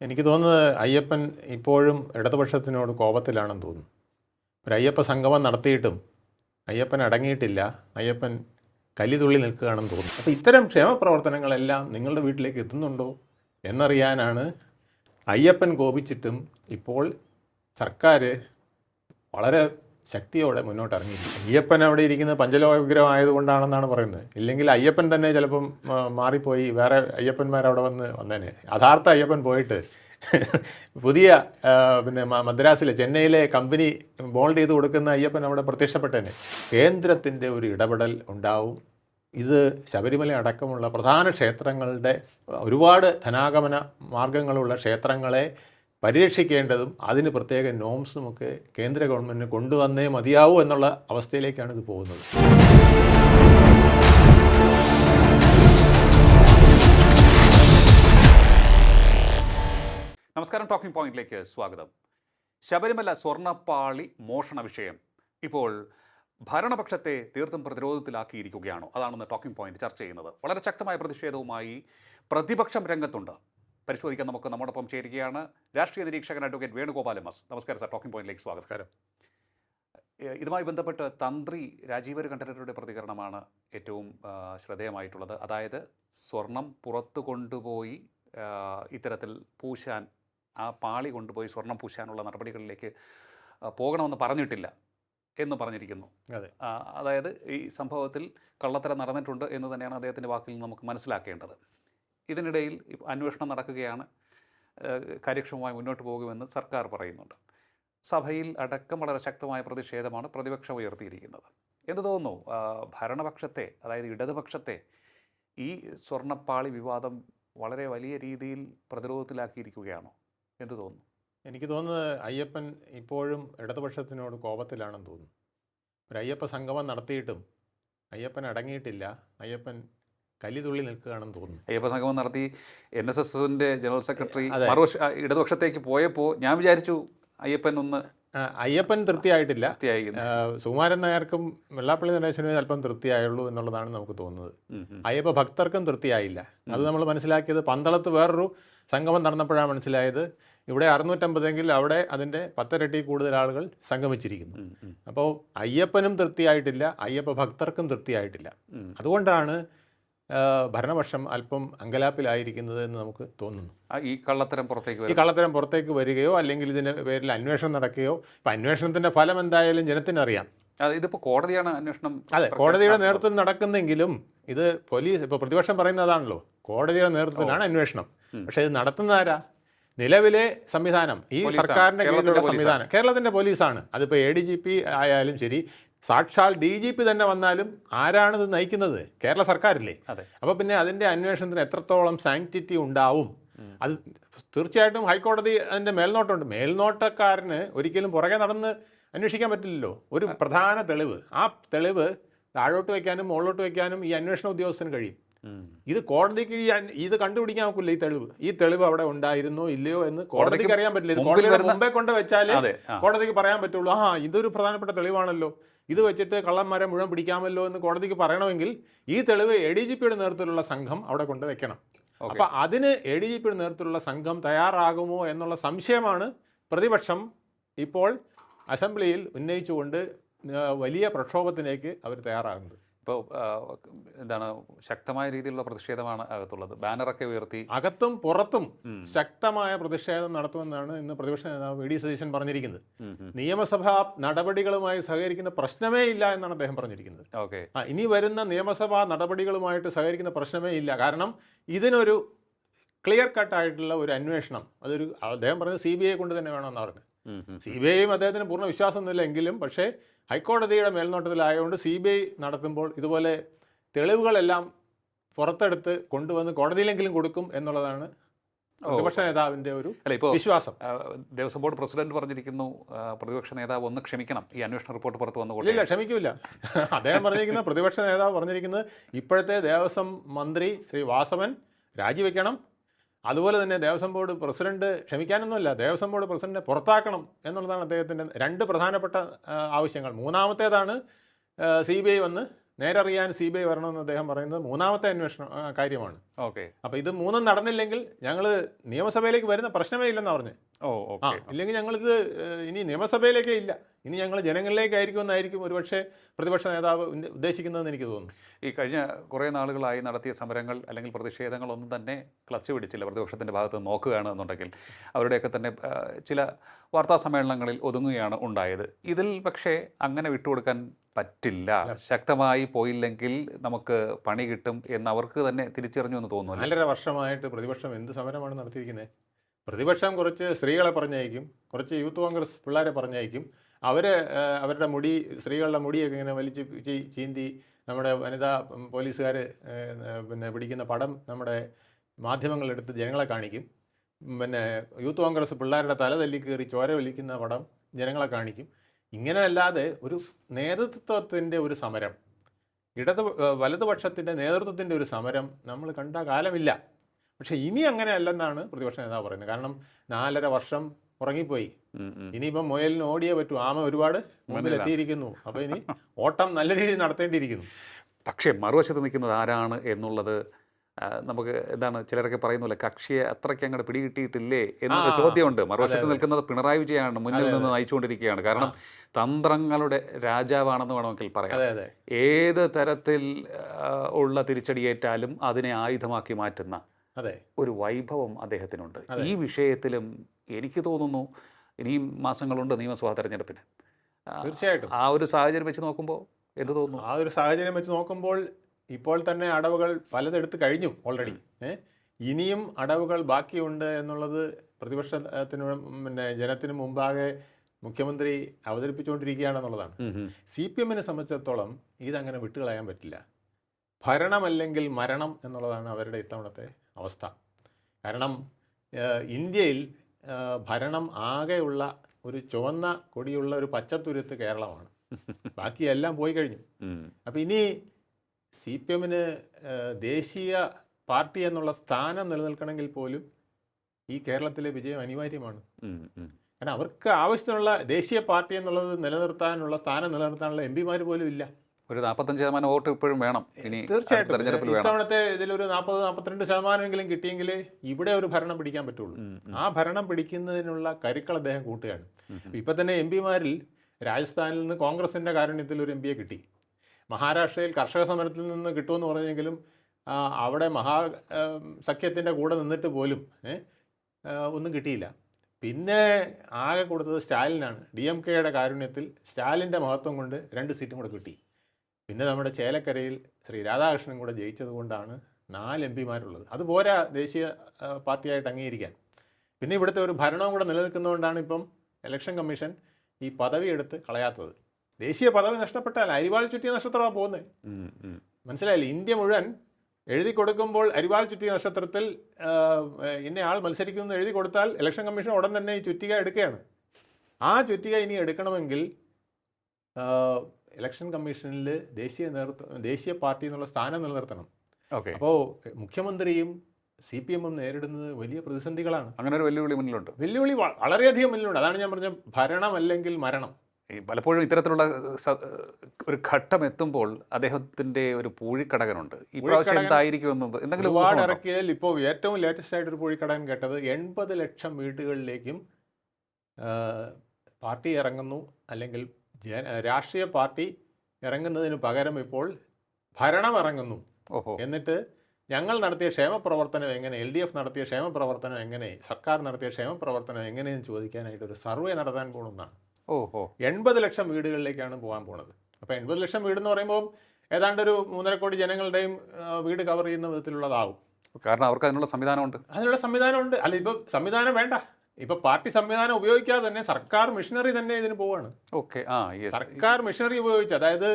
എനിക്ക് തോന്നുന്നത് അയ്യപ്പൻ ഇപ്പോഴും ഇടതുപക്ഷത്തിനോട് കോപത്തിലാണെന്ന് തോന്നുന്നു. ഒരു അയ്യപ്പ സംഗമം നടത്തിയിട്ടും അയ്യപ്പൻ അടങ്ങിയിട്ടില്ല അയ്യപ്പൻ കലിതുള്ളി നിൽക്കുകയാണെന്ന് തോന്നുന്നു. അപ്പോൾ ഇത്തരം ക്ഷേമപ്രവർത്തനങ്ങളെല്ലാം നിങ്ങളുടെ വീട്ടിലേക്ക് എത്തുന്നുണ്ടോ എന്നറിയാനാണ് അയ്യപ്പൻ കോപിച്ചിട്ടും ഇപ്പോൾ സർക്കാർ വളരെ ശക്തിയോടെ മുന്നോട്ട് ഇറങ്ങി അയ്യപ്പൻ അവിടെ ഇരിക്കുന്നത് പഞ്ചലോക വിഗ്രഹം ആയതുകൊണ്ടാണെന്നാണ് പറയുന്നത്. ഇല്ലെങ്കിൽ അയ്യപ്പൻ തന്നെ ചിലപ്പം മാറിപ്പോയി. വേറെ അയ്യപ്പന്മാർ അവിടെ വന്ന് വന്നേനെ. യഥാർത്ഥ അയ്യപ്പൻ പോയിട്ട് പുതിയ പിന്നെ മദ്രാസിലെ ചെന്നൈയിലെ കമ്പനി ബോൾഡ് ചെയ്ത് കൊടുക്കുന്ന അയ്യപ്പൻ അവിടെ പ്രത്യക്ഷപ്പെട്ടേനെ. കേന്ദ്രത്തിന്റെ ഒരു ഇടപെടൽ ഉണ്ടാവും. ഇത് ശബരിമല അടക്കമുള്ള പ്രധാന ക്ഷേത്രങ്ങളുടെ ഒരുപാട് ധനാഗമന മാർഗങ്ങളുള്ള ക്ഷേത്രങ്ങളെ പരിരക്ഷിക്കേണ്ടതും അതിന് പ്രത്യേക നോംസും ഒക്കെ കേന്ദ്ര ഗവൺമെന്റിന് കൊണ്ടുവന്നേ മതിയാവൂ എന്നുള്ള അവസ്ഥയിലേക്കാണ് ഇത് പോകുന്നത്. നമസ്കാരം ടോക്കിംഗ് പോയിന്റിലേക്ക് സ്വാഗതം. ശബരിമല സ്വർണപ്പാളി മോഷണ വിഷയം ഇപ്പോൾ ഭരണപക്ഷത്തെ തീർത്തും പ്രതിരോധത്തിലാക്കിയിരിക്കുകയാണോ. അതാണെന്ന് ടോക്കിംഗ് പോയിന്റ് ചർച്ച ചെയ്യുന്നത്. വളരെ ശക്തമായ പ്രതിഷേധവുമായി പ്രതിപക്ഷം രംഗത്തുണ്ട്. പരിശോധിക്കാൻ നമുക്ക് നമ്മോടൊപ്പം ചേരുകയാണ് രാഷ്ട്രീയ നിരീക്ഷകൻ അഡ്വക്കേറ്റ് വേണുഗോപാൽ എം എസ്. നമസ്കാരം സാർ. ടോക്കിംഗ് പോയിന്റിലേക്ക് സ്വാഗതം. ഇതുമായി ബന്ധപ്പെട്ട് തന്ത്രി രാജീവര് കണ്ഠരരുടെ പ്രതികരണമാണ് ഏറ്റവും ശ്രദ്ധേയമായിട്ടുള്ളത്. അതായത് സ്വർണം പുറത്തു കൊണ്ടുപോയി ഇത്തരത്തിൽ പൂശാൻ ആ പാളി കൊണ്ടുപോയി സ്വർണം പൂശാനുള്ള നടപടികളിലേക്ക് പോകണമെന്ന് പറഞ്ഞിട്ടില്ല എന്ന് പറഞ്ഞിരിക്കുന്നു. അതെ. അതായത് ഈ സംഭവത്തിൽ കള്ളത്തരം നടന്നിട്ടുണ്ട് എന്ന് തന്നെയാണ് അദ്ദേഹത്തിന്റെ വാക്കിൽ നിന്ന് നമുക്ക് മനസ്സിലാക്കേണ്ടത്. ഇതിനിടയിൽ അന്വേഷണം നടക്കുകയാണ് കാര്യക്ഷമമായി മുന്നോട്ട് പോകുമെന്ന് സർക്കാർ പറയുന്നുണ്ട്. സഭയിൽ അടക്കം വളരെ ശക്തമായ പ്രതിഷേധമാണ് പ്രതിപക്ഷം ഉയർത്തിയിരിക്കുന്നത്. എന്ത് തോന്നുന്നു? ഭരണപക്ഷത്തെ അതായത് ഇടതുപക്ഷത്തെ ഈ സ്വർണപ്പാളി വിവാദം വളരെ വലിയ രീതിയിൽ പ്രതിരോധത്തിലാക്കിയിരിക്കുകയാണോ? എന്ത് തോന്നുന്നു? എനിക്ക് തോന്നുന്നത് അയ്യപ്പൻ ഇപ്പോഴും ഇടതുപക്ഷത്തിനോട് കോപത്തിലാണെന്ന് തോന്നുന്നു. ഒരു അയ്യപ്പ സംഗമം നടത്തിയിട്ടും അയ്യപ്പൻ അടങ്ങിയിട്ടില്ല. അയ്യപ്പൻ കലിതുള്ളി നിൽക്കുകയാണെന്ന് തോന്നുന്നു. അയ്യപ്പ സംഗമം നടത്തി എൻ എസ് എസിന്റെ ജനറൽ സെക്രട്ടറി മറുപക്ഷ ഇടതുപക്ഷത്തേക്ക് പോയപ്പോൾ ഞാൻ വിചാരിച്ചു അയ്യപ്പൻ ഒന്ന് അയ്യപ്പൻ തൃപ്തിയായിട്ടില്ല. സുകുമാരൻ നായർക്കും വെള്ളാപ്പള്ളി നടേശനും അല്പം തൃപ്തിയായുള്ളൂ എന്നുള്ളതാണ് നമുക്ക് തോന്നുന്നത്. അയ്യപ്പ ഭക്തർക്കും തൃപ്തിയായില്ല. അത് നമ്മൾ മനസ്സിലാക്കിയത് പന്തളത്ത് വേറൊരു സംഗമം നടന്നപ്പോഴാണ് മനസ്സിലായത്. ഇവിടെ അറുന്നൂറ്റമ്പതെങ്കിൽ അവിടെ അതിന്റെ പത്തരട്ടി കൂടുതൽ ആളുകൾ സംഗമിച്ചിരിക്കുന്നു. അപ്പോൾ അയ്യപ്പനും തൃപ്തിയായിട്ടില്ല അയ്യപ്പ ഭക്തർക്കും തൃപ്തിയായിട്ടില്ല. അതുകൊണ്ടാണ് ഭരണപക്ഷം അല്പം അങ്കലാപ്പിലായിരിക്കുന്നത് എന്ന് നമുക്ക് തോന്നുന്നു. ഈ കള്ളത്തരം പുറത്തേക്ക് ഈ കള്ളത്തരം പുറത്തേക്ക് വരികയോ അല്ലെങ്കിൽ ഇതിന്റെ പേരിൽ അന്വേഷണം നടക്കുകയോ ഇപ്പം അന്വേഷണത്തിന്റെ ഫലം എന്തായാലും ജനത്തിനറിയാം. ഇതിപ്പോൾ കോടതിയാണ് അന്വേഷണം അതെ കോടതിയുടെ നേതൃത്വം നടക്കുന്നെങ്കിലും ഇത് പോലീസ് ഇപ്പോൾ പ്രതിപക്ഷം പറയുന്നതാണല്ലോ കോടതിയുടെ നേതൃത്വത്തിലാണ് അന്വേഷണം. പക്ഷേ ഇത് നടത്തുന്നതാരാ നിലവിലെ സംവിധാനം ഈ സർക്കാരിന്റെ സർക്കാരിന്റെ കീഴിലുള്ള. സംവിധാനം. കേരളത്തിന്റെ പോലീസാണ്. അതിപ്പോൾ എ ഡി ജി പി ആയാലും ശരി സാക്ഷാൽ ഡി ജി പി തന്നെ വന്നാലും ആരാണിത് നയിക്കുന്നത്? കേരള സർക്കാരില്ലേ. അപ്പോൾ പിന്നെ അതിന്റെ അന്വേഷണത്തിന് എത്രത്തോളം സാങ്ക്ടിറ്റി ഉണ്ടാവും? അത് തീർച്ചയായിട്ടും ഹൈക്കോടതി അതിന്റെ മേൽനോട്ടമുണ്ട്. മേൽനോട്ടക്കാരന് ഒരിക്കലും പുറകെ നടന്ന് അന്വേഷിക്കാൻ പറ്റില്ലല്ലോ. ഒരു പ്രധാന തെളിവ്. ആ തെളിവ് താഴോട്ട് വയ്ക്കാനും മുകളിലോട്ട് വയ്ക്കാനും ഈ അന്വേഷണ ഉദ്യോഗസ്ഥന് കഴിയും. ഇത് കോടതിക്ക് ഇത് കണ്ടുപിടിക്കാൻ നോക്കില്ല ഈ തെളിവ്. ഈ തെളിവ് അവിടെ ഉണ്ടായിരുന്നോ ഇല്ലയോ എന്ന് കോടതിക്ക് അറിയാൻ പറ്റില്ല. ഇത് കോടതിയുടെ മുമ്പേ കൊണ്ട് വെച്ചാലേ കോടതിക്ക് പറയാൻ പറ്റുള്ളൂ. ആ ഇതൊരു പ്രധാനപ്പെട്ട തെളിവാണല്ലോ. ഇത് വെച്ചിട്ട് കള്ളന്മാരെ മുഴുവൻ പിടിക്കാമല്ലോ എന്ന് കോടതിക്ക് പറയണമെങ്കിൽ ഈ തെളിവ് എ ഡി ജി പിയുടെ നേതൃത്വത്തിലുള്ള സംഘം അവിടെ കൊണ്ട് വെക്കണം. അപ്പൊ അതിന് എ ഡി ജി പിയുടെ നേതൃത്വത്തിലുള്ള സംഘം തയ്യാറാകുമോ എന്നുള്ള സംശയമാണ് പ്രതിപക്ഷം ഇപ്പോൾ അസംബ്ലിയിൽ ഉന്നയിച്ചുകൊണ്ട് വലിയ പ്രക്ഷോഭത്തിലേക്ക് അവർ തയ്യാറാകുന്നത്. ഇപ്പോൾ എന്താണ് ശക്തമായ രീതിയിലുള്ള പ്രതിഷേധമാണ് അകത്തുള്ളത്. ബാനറൊക്കെ ഉയർത്തി. അകത്തും പുറത്തും ശക്തമായ പ്രതിഷേധം നടത്തുമെന്നാണ് ഇന്ന് പ്രതിപക്ഷ നേതാവ് വി ഡി സതീശൻ പറഞ്ഞിരിക്കുന്നത്. നിയമസഭാ നടപടികളുമായി സഹകരിക്കുന്ന പ്രശ്നമേ ഇല്ല എന്നാണ് അദ്ദേഹം പറഞ്ഞിരിക്കുന്നത്. ഓക്കെ. ഇനി വരുന്ന നിയമസഭാ നടപടികളുമായിട്ട് സഹകരിക്കുന്ന പ്രശ്നമേ ഇല്ല. കാരണം ഇതിനൊരു ക്ലിയർ കട്ടായിട്ടുള്ള ഒരു അന്വേഷണം. അതൊരു അദ്ദേഹം പറഞ്ഞത് സി ബി ഐ കൊണ്ട് തന്നെ വേണമെന്നാണ് പറഞ്ഞത്. സി ബി ഐയും അദ്ദേഹത്തിന് പൂർണ വിശ്വാസമൊന്നുമില്ല എങ്കിലും പക്ഷേ ഹൈക്കോടതിയുടെ മേൽനോട്ടത്തിലായതുകൊണ്ട് സി ബി ഐ നടത്തുമ്പോൾ ഇതുപോലെ തെളിവുകളെല്ലാം പുറത്തെടുത്ത് കൊണ്ടുവന്ന് കോടതിയിലെങ്കിലും കൊടുക്കും എന്നുള്ളതാണ് പ്രതിപക്ഷ നേതാവിന്റെ ഒരു അല്ല ഇപ്പോൾ വിശ്വാസം. ദേവസ്വം ബോർഡ് പ്രസിഡന്റ് പറഞ്ഞിരിക്കുന്നു പ്രതിപക്ഷ നേതാവ് ഒന്ന് ക്ഷമിക്കണം. ഈ അന്വേഷണ റിപ്പോർട്ട് പുറത്ത് വന്നു ഇല്ല ക്ഷമിക്കില്ല അദ്ദേഹം പറഞ്ഞിരിക്കുന്ന പ്രതിപക്ഷ നേതാവ് പറഞ്ഞിരിക്കുന്നത് ഇപ്പോഴത്തെ ദേവസ്വം മന്ത്രി ശ്രീ വാസവൻ രാജിവെക്കണം. അതുപോലെ തന്നെ ദേവസ്വം ബോർഡ് പ്രസിഡന്റ് ക്ഷമിക്കാനൊന്നുമില്ല. ദേവസ്വം ബോർഡ് പ്രസിഡന്റിനെ പുറത്താക്കണം എന്നുള്ളതാണ് അദ്ദേഹത്തിന്റെ രണ്ട് പ്രധാനപ്പെട്ട ആവശ്യങ്ങൾ. മൂന്നാമത്തേതാണ് സി ബി ഐ വന്ന് നേരറിയാൻ സി ബി ഐ വരണമെന്ന് അദ്ദേഹം പറയുന്നത് മൂന്നാമത്തെ അന്വേഷണ കാര്യമാണ്. ഓക്കെ. അപ്പോൾ ഇത് മൂന്നും നടന്നില്ലെങ്കിൽ ഞങ്ങൾ നിയമസഭയിലേക്ക് വരുന്ന പ്രശ്നമേ ഇല്ലെന്നാണ് പറഞ്ഞത് ഓ ഇല്ലെങ്കിൽ ഞങ്ങളിത് ഇനി നിയമസഭയിലേക്കേ ഇല്ല. ഇനി ഞങ്ങൾ ജനങ്ങളിലേക്കായിരിക്കും എന്നായിരിക്കും ഒരുപക്ഷെ പ്രതിപക്ഷ നേതാവ് ഉദ്ദേശിക്കുന്നതെന്ന് എനിക്ക് തോന്നുന്നു. ഈ കഴിഞ്ഞ കുറേ നാളുകളായി നടത്തിയ സമരങ്ങൾ അല്ലെങ്കിൽ പ്രതിഷേധങ്ങളൊന്നും തന്നെ ക്ലച്ച് പിടിച്ചില്ല. പ്രതിപക്ഷത്തിന്റെ ഭാഗത്ത് നോക്കുകയാണ് എന്നുണ്ടെങ്കിൽ. അവരുടെയൊക്കെ തന്നെ ചില വാർത്താ സമ്മേളനങ്ങളിൽ ഒതുങ്ങുകയാണ് ഉണ്ടായത്. ഇതിൽ പക്ഷേ അങ്ങനെ വിട്ടുകൊടുക്കാൻ പറ്റില്ല. ശക്തമായി പോയില്ലെങ്കിൽ നമുക്ക് പണി കിട്ടും എന്ന് അവർക്ക് തന്നെ തിരിച്ചറിഞ്ഞു എന്ന് തോന്നുന്നു നാലര വർഷമായിട്ട് പ്രതിപക്ഷം എന്ത് സമരമാണ് നടത്തിയിരിക്കുന്നത് പ്രതിപക്ഷം കുറച്ച് സ്ത്രീകളെ പറഞ്ഞയക്കും കുറച്ച് യൂത്ത് കോൺഗ്രസ് പിള്ളേരെ പറഞ്ഞയക്കും അവർ അവരുടെ മുടി സ്ത്രീകളുടെ മുടിയൊക്കെ ഇങ്ങനെ വലിച്ച് ചീന്തി നമ്മുടെ വനിതാ പോലീസുകാർ പിന്നെ പിടിക്കുന്ന പടം നമ്മുടെ മാധ്യമങ്ങളെടുത്ത് ജനങ്ങളെ കാണിക്കും. പിന്നെ യൂത്ത് കോൺഗ്രസ് പിള്ളേരുടെ തല തല്ലി കയറി ചോര വലിക്കുന്ന പടം ജനങ്ങളെ കാണിക്കും. ഇങ്ങനെ അല്ലാതെ ഒരു നേതൃത്വത്തിന്റെ ഒരു സമരം ഇടത് വലതുപക്ഷത്തിന്റെ നേതൃത്വത്തിന്റെ ഒരു സമരം നമ്മൾ കണ്ട കാലമില്ല. പക്ഷേ ഇനി അങ്ങനെ അല്ലെന്നാണ് പ്രതിപക്ഷ നേതാവ് പറയുന്നത്. കാരണം നാലര വർഷം ഉറങ്ങിപ്പോയി. ഇനിയിപ്പം മുയലിന് ഓടിയേ പറ്റൂ. ആമ ഒരുപാട് മുമ്പിലെത്തിയിരിക്കുന്നു അപ്പോൾ ഇനി ഓട്ടം നല്ല രീതിയിൽ നടത്തേണ്ടിയിരിക്കുന്നു. പക്ഷേ മറുവശത്ത് നിൽക്കുന്നത് ആരാണ് എന്നുള്ളത് നമുക്ക് എന്താണ് ചിലരൊക്കെ പറയുന്നില്ല കക്ഷിയെ അത്രയ്ക്ക് അങ്ങോട്ട് പിടികിട്ടിയിട്ടില്ലേ എന്നൊരു ചോദ്യമുണ്ട്. മറുവശത്ത് നിൽക്കുന്നത് പിണറായി വിജയനാണ്. മുന്നിൽ നിന്ന് നയിച്ചുകൊണ്ടിരിക്കുകയാണ്. കാരണം തന്ത്രങ്ങളുടെ രാജാവാണെന്ന് വേണമെങ്കിൽ പറയാം. ഏത് തരത്തിൽ ഉള്ള തിരിച്ചടിയേറ്റാലും അതിനെ ആയുധമാക്കി മാറ്റുന്ന ഒരു വൈഭവം അദ്ദേഹത്തിനുണ്ട്. ഈ വിഷയത്തിലും എനിക്ക് തോന്നുന്നു ഇനിയും മാസങ്ങളുണ്ട് നിയമസഭാ തെരഞ്ഞെടുപ്പിന്. തീർച്ചയായിട്ടും. ആ ഒരു സാഹചര്യം വെച്ച് നോക്കുമ്പോൾ എന്ത് തോന്നുന്നു? ആ ഒരു സാഹചര്യം വെച്ച് നോക്കുമ്പോൾ ഇപ്പോൾ തന്നെ അടവുകൾ പലതെടുത്ത് കഴിഞ്ഞു ഓൾറെഡി ഇനിയും അടവുകൾ ബാക്കിയുണ്ട് എന്നുള്ളത് പ്രതിപക്ഷത്തിന് പിന്നെ ജനത്തിന് മുമ്പാകെ മുഖ്യമന്ത്രി അവതരിപ്പിച്ചുകൊണ്ടിരിക്കുകയാണെന്നുള്ളതാണ്. സി പി എമ്മിനെ സംബന്ധിച്ചിടത്തോളം ഇതങ്ങനെ വിട്ടുകളയാൻ പറ്റില്ല. ഭരണമല്ലെങ്കിൽ മരണം എന്നുള്ളതാണ് അവരുടെ ഇത്തവണത്തെ അവസ്ഥ. കാരണം ഇന്ത്യയിൽ ഭരണം ആകെയുള്ള ഒരു ചുവന്ന കൊടിയുള്ള ഒരു പച്ചത്തുരുത്ത് കേരളമാണ്. ബാക്കിയെല്ലാം പോയി കഴിഞ്ഞു. അപ്പം അപ്പോൾ ഇനി സി പി എമ്മിന് ദേശീയ പാർട്ടി എന്നുള്ള സ്ഥാനം നിലനിൽക്കണമെങ്കിൽ പോലും ഈ കേരളത്തിലെ വിജയം അനിവാര്യമാണ്. കാരണം അവർക്ക് ആവശ്യത്തിനുള്ള ദേശീയ പാർട്ടി എന്നുള്ളത് നിലനിർത്താനുള്ള സ്ഥാനം നിലനിർത്താനുള്ള എം പിമാർ പോലും ഇല്ല. ഒരു നാൽപ്പത്തഞ്ച് ശതമാനം വോട്ട് ഇപ്പോഴും വേണം. ഇനി തീർച്ചയായിട്ടും. തെരഞ്ഞെടുപ്പിൽ വേണം. ഇത്തവണത്തെ ഇതിലൊരു നാൽപ്പത് നാൽപ്പത്തിരണ്ട് ശതമാനമെങ്കിലും കിട്ടിയെങ്കിൽ ഇവിടെ ഒരു ഭരണം പിടിക്കാൻ പറ്റുള്ളൂ. ആ ഭരണം പിടിക്കുന്നതിനുള്ള കരുക്കൾ അദ്ദേഹം കൂട്ടുകയാണ്. ഇപ്പം തന്നെ എം പിമാരിൽ രാജസ്ഥാനിൽ നിന്ന് കോൺഗ്രസിന്റെ കാരുണ്യത്തിൽ ഒരു എം പിയെ കിട്ടി. മഹാരാഷ്ട്രയിൽ കർഷക സമരത്തിൽ നിന്ന് കിട്ടുമെന്ന് പറഞ്ഞെങ്കിലും അവിടെ മഹാ സഖ്യത്തിന്റെ കൂടെ നിന്നിട്ട് പോലും ഒന്നും കിട്ടിയില്ല. പിന്നെ ആകെ കൊടുത്തത് സ്റ്റാലിനാണ്. ഡി എം കെയുടെ കാരുണ്യത്തിൽ സ്റ്റാലിന്റെ മഹത്വം കൊണ്ട് രണ്ട് സീറ്റും കൂടെ കിട്ടി. പിന്നെ നമ്മുടെ ചേലക്കരയിൽ ശ്രീ രാധാകൃഷ്ണൻ കൂടെ ജയിച്ചത് കൊണ്ടാണ് നാല് എം പിമാരുള്ളത്. അതുപോരാ ദേശീയ പാർട്ടിയായിട്ട് അംഗീകരിക്കാൻ. പിന്നെ ഇവിടുത്തെ ഒരു ഭരണവും കൂടെ നിലനിൽക്കുന്നതുകൊണ്ടാണ് ഇപ്പം ഇലക്ഷൻ കമ്മീഷൻ ഈ പദവി എടുത്ത് കളയാത്തത്. ദേശീയ പദവി നഷ്ടപ്പെട്ടാൽ അരിവാൾ ചുറ്റിയ നക്ഷത്രമാണ് പോകുന്നത്. മനസ്സിലായില്ലേ? ഇന്ത്യ മുഴുവൻ എഴുതി കൊടുക്കുമ്പോൾ അരിവാൾ ചുറ്റിയ നക്ഷത്രത്തിൽ ഇന്നയാൾ ഇന്ന ആൾ മത്സരിക്കുമെന്ന് എഴുതി കൊടുത്താൽ ഇലക്ഷൻ കമ്മീഷൻ ഉടൻ തന്നെ ഈ ചുറ്റിക എടുക്കുകയാണ്. ആ ചുറ്റിക ഇനി എടുക്കണമെങ്കിൽ ഇലക്ഷൻ കമ്മീഷനിൽ ദേശീയ നേതൃത്വം ദേശീയ പാർട്ടി എന്നുള്ള സ്ഥാനം നിലനിർത്തണം. ഓക്കെ. അപ്പോൾ മുഖ്യമന്ത്രിയും സി പി എമ്മും നേരിടുന്നത് വലിയ പ്രതിസന്ധികളാണ്. അങ്ങനെ ഒരു വെല്ലുവിളി മുന്നിലുണ്ട്. വെല്ലുവിളി വളരെയധികം മുന്നിലുണ്ട്. അതാണ് ഞാൻ പറഞ്ഞ ഭരണം അല്ലെങ്കിൽ മരണം. ഈ പലപ്പോഴും ഇത്തരത്തിലുള്ള ഒരു ഘട്ടം എത്തുമ്പോൾ അദ്ദേഹത്തിന്റെ ഒരു പൂഴിക്കടകനുണ്ട്. ഈ പ്രാവശ്യം എന്തായിരിക്കും എന്നത് എന്തെങ്കിലും ഒരുപാട്? ഇറക്കിയതിൽ ഇപ്പോൾ ഏറ്റവും ലേറ്റസ്റ്റ് ആയിട്ട് ഒരു പൂഴിക്കടകൻ കേട്ടത് എൺപത് ലക്ഷം വീടുകളിലേക്കും പാർട്ടി ഇറങ്ങുന്നു അല്ലെങ്കിൽ ജന രാഷ്ട്രീയ പാർട്ടി ഇറങ്ങുന്നതിന് പകരം ഇപ്പോൾ ഭരണം ഇറങ്ങുന്നു. എന്നിട്ട് ഞങ്ങൾ നടത്തിയ ക്ഷേമപ്രവർത്തനം എങ്ങനെ എൽ ഡി എഫ് നടത്തിയ ക്ഷേമപ്രവർത്തനം എങ്ങനെ സർക്കാർ നടത്തിയ ക്ഷേമപ്രവർത്തനം എങ്ങനെയെന്ന് ചോദിക്കാനായിട്ട് ഒരു സർവേ നടത്താൻ പോകുന്നതാണ്. ഓഹോ. എൺപത് ലക്ഷം വീടുകളിലേക്കാണ് പോകാൻ പോണത് അപ്പോൾ എൺപത് ലക്ഷം വീട് എന്ന് പറയുമ്പോൾ ഏതാണ്ട് ഒരു മൂന്നര കോടി ജനങ്ങളുടെയും വീട് കവർ ചെയ്യുന്ന വിധത്തിലുള്ളതാവും. കാരണം അവർക്ക് അതിനുള്ള സംവിധാനമുണ്ട്. അതിനുള്ള സംവിധാനമുണ്ട്. അല്ല ഇപ്പോൾ സംവിധാനം വേണ്ട. ഇപ്പോൾ പാർട്ടി സംവിധാനം ഉപയോഗിക്കാതെ തന്നെ സർക്കാർ മിഷനറി തന്നെ ഇതിന് പോവാണ്. ഓക്കെ ആ സർക്കാർ മിഷനറി ഉപയോഗിച്ച് അതായത്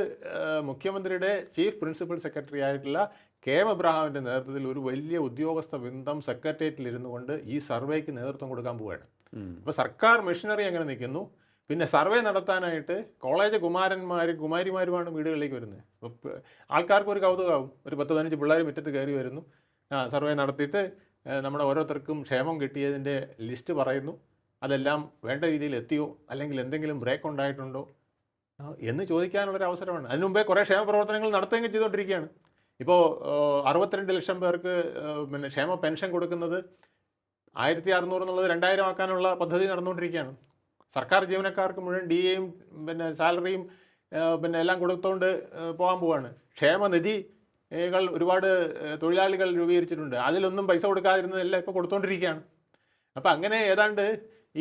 മുഖ്യമന്ത്രിയുടെ ചീഫ് പ്രിൻസിപ്പൽ സെക്രട്ടറി ആയിട്ടുള്ള കെ എം എബ്രഹാമിന്റെ നേതൃത്വത്തിൽ ഒരു വലിയ ഉദ്യോഗസ്ഥ വൃന്ദം സെക്രട്ടേറിയറ്റിൽ ഇരുന്നു കൊണ്ട് ഈ സർവേക്ക് നേതൃത്വം കൊടുക്കാൻ പോവുകയാണ് അപ്പൊ സർക്കാർ മിഷനറി അങ്ങനെ നിൽക്കുന്നു? പിന്നെ സർവേ നടത്താനായിട്ട് കോളേജ് കുമാരന്മാർ കുമാരിമാരുമാണ് വീടുകളിലേക്ക് വരുന്നത്. അപ്പോൾ ആൾക്കാർക്ക് ഒരു കൗതുകമാവും ഒരു പത്ത് പതിനഞ്ച് പിള്ളേർ മുറ്റത്ത് കയറി വരുന്നു. സർവേ നടത്തിയിട്ട് നമ്മുടെ ഓരോരുത്തർക്കും ക്ഷേമം കിട്ടിയതിന്റെ ലിസ്റ്റ് പറയുന്നു. അതെല്ലാം വേണ്ട രീതിയിൽ എത്തിയോ? അല്ലെങ്കിൽ എന്തെങ്കിലും ബ്രേക്ക് ഉണ്ടായിട്ടുണ്ടോ? എന്ന് ചോദിക്കാനുള്ളൊരു അവസരമാണ്. അതിനു മുമ്പേ കുറേ ക്ഷേമ പ്രവർത്തനങ്ങൾ നടത്തുകയും ചെയ്തുകൊണ്ടിരിക്കുകയാണ്. ഇപ്പോൾ അറുപത്തിരണ്ട് ലക്ഷം പേർക്ക് പിന്നെ ക്ഷേമ പെൻഷൻ കൊടുക്കുന്നത് ആയിരത്തി അറുന്നൂറ് എന്നുള്ളത് രണ്ടായിരം ആക്കാനുള്ള പദ്ധതി നടന്നുകൊണ്ടിരിക്കുകയാണ്. സർക്കാർ ജീവനക്കാർക്ക് മുഴുവൻ ഡി എയും പിന്നെ സാലറിയും പിന്നെ എല്ലാം കൊടുത്തുകൊണ്ട് പോകാൻ പോവാണ്. ക്ഷേമനിധികൾ ഒരുപാട് തൊഴിലാളികൾ രൂപീകരിച്ചിട്ടുണ്ട്. അതിലൊന്നും പൈസ കൊടുക്കാതിരുന്നതെല്ലാം ഇപ്പോൾ കൊടുത്തുകൊണ്ടിരിക്കുകയാണ് അപ്പം അങ്ങനെ ഏതാണ്ട്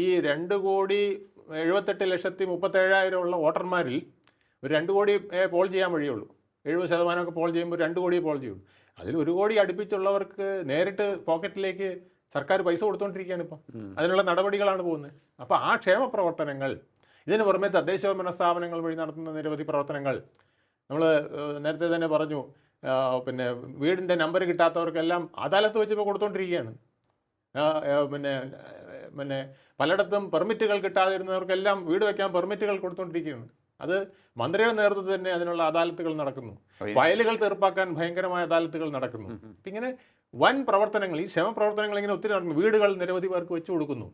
ഈ രണ്ട് കോടി എഴുപത്തെട്ട് ലക്ഷത്തി മുപ്പത്തേഴായിരം ഉള്ള വോട്ടർമാരിൽ ഒരു രണ്ട് കോടി പോൾ ചെയ്യാൻ വഴിയുള്ളൂ എഴുപത് ശതമാനമൊക്കെ പോൾ ചെയ്യുമ്പോൾ രണ്ട് കോടി പോൾ ചെയ്യും അതിൽ ഒരു കോടി അടുപ്പിച്ചുള്ളവർക്ക് നേരിട്ട് പോക്കറ്റിലേക്ക് സർക്കാർ പൈസ കൊടുത്തുകൊണ്ടിരിക്കുകയാണ് ഇപ്പം. അതിനുള്ള നടപടികളാണ് പോകുന്നത്. അപ്പോൾ ആ ക്ഷേമ പ്രവർത്തനങ്ങൾ ഇതിന് പുറമെ തദ്ദേശഭരണ സ്ഥാപനങ്ങൾ വഴി നടത്തുന്ന നിരവധി പ്രവർത്തനങ്ങൾ നമ്മൾ നേരത്തെ തന്നെ പറഞ്ഞു പിന്നെ വീടിന്റെ നമ്പർ കിട്ടാത്തവർക്കെല്ലാം അദാലത്ത് വെച്ചപ്പോൾ കൊടുത്തുകൊണ്ടിരിക്കുകയാണ് പിന്നെ പിന്നെ പലയിടത്തും പെർമിറ്റുകൾ കിട്ടാതിരുന്നവർക്കെല്ലാം വീട് വെക്കാൻ പെർമിറ്റുകൾ കൊടുത്തുകൊണ്ടിരിക്കുകയാണ് അത് മന്ത്രിയുടെ നേതൃത്വത്തിൽ തന്നെ അതിനുള്ള അദാലത്തുകൾ നടക്കുന്നു. ഫയലുകൾ തീർപ്പാക്കാൻ ഭയങ്കരമായ അദാലത്തുകൾ നടക്കുന്നു. ഇങ്ങനെ വൻ പ്രവർത്തനങ്ങൾ ഈ ക്ഷമപ്രവർത്തനങ്ങൾ ഇങ്ങനെ ഒത്തിരി നടക്കുന്നു. വീടുകൾ നിരവധി പേർക്ക് വെച്ചു കൊടുക്കുന്നു.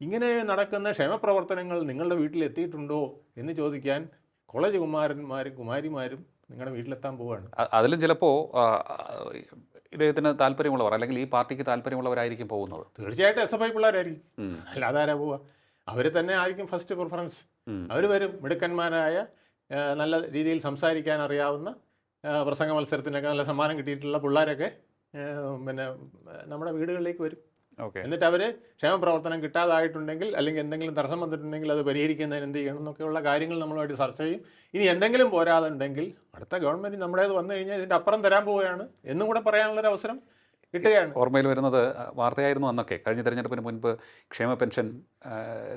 ഇങ്ങനെ നടക്കുന്ന ക്ഷമപ്രവർത്തനങ്ങൾ നിങ്ങളുടെ വീട്ടിൽ എത്തിയിട്ടുണ്ടോ എന്ന് ചോദിക്കാൻ കോളേജ് കുമാരന്മാരും കുമാരിമാരും നിങ്ങളുടെ വീട്ടിലെത്താൻ പോവുകയാണ് അതിലും ചിലപ്പോൾ ഇദ്ദേഹത്തിന് താല്പര്യമുള്ളവർ അല്ലെങ്കിൽ ഈ പാർട്ടിക്ക് താല്പര്യമുള്ളവരായിരിക്കും പോകുന്നത്. തീർച്ചയായിട്ടും എസ് എഫ് ഐ പിള്ളേരായിരിക്കും. അല്ലാതെ ആരാ പോവുക അവർ തന്നെ ആയിരിക്കും ഫസ്റ്റ് പ്രിഫറൻസ് അവർ വരും. മിടുക്കന്മാരായ നല്ല രീതിയിൽ സംസാരിക്കാൻ അറിയാവുന്ന പ്രസംഗ മത്സരത്തിനൊക്കെ നല്ല സമ്മാനം കിട്ടിയിട്ടുള്ള പിള്ളേരൊക്കെ പിന്നെ നമ്മുടെ വീടുകളിലേക്ക് വരും. എന്നിട്ട് അവർ ക്ഷേമപ്രവർത്തനം കിട്ടാതായിട്ടുണ്ടെങ്കിൽ അല്ലെങ്കിൽ എന്തെങ്കിലും തടസ്സം വന്നിട്ടുണ്ടെങ്കിൽ അത് പരിഹരിക്കുന്നതിന് എന്ത് ചെയ്യണം എന്നൊക്കെയുള്ള കാര്യങ്ങൾ നമ്മളുമായിട്ട് ചർച്ച ചെയ്യും. ഇനി എന്തെങ്കിലും പോരാതുണ്ടെങ്കിൽ അടുത്ത ഗവൺമെന്റ് നമ്മുടേത് വന്നു കഴിഞ്ഞാൽ ഇതിന്റെ അപ്പുറം തരാൻ പോവുകയാണ് എന്നും കൂടെ പറയാനുള്ളൊരു അവസരം കിട്ടുകയാണ്. ഓർമ്മയിൽ വരുന്നത് വാർത്തയായിരുന്നു അന്നൊക്കെ. കഴിഞ്ഞ തെരഞ്ഞെടുപ്പിന് മുൻപ് ക്ഷേമ പെൻഷൻ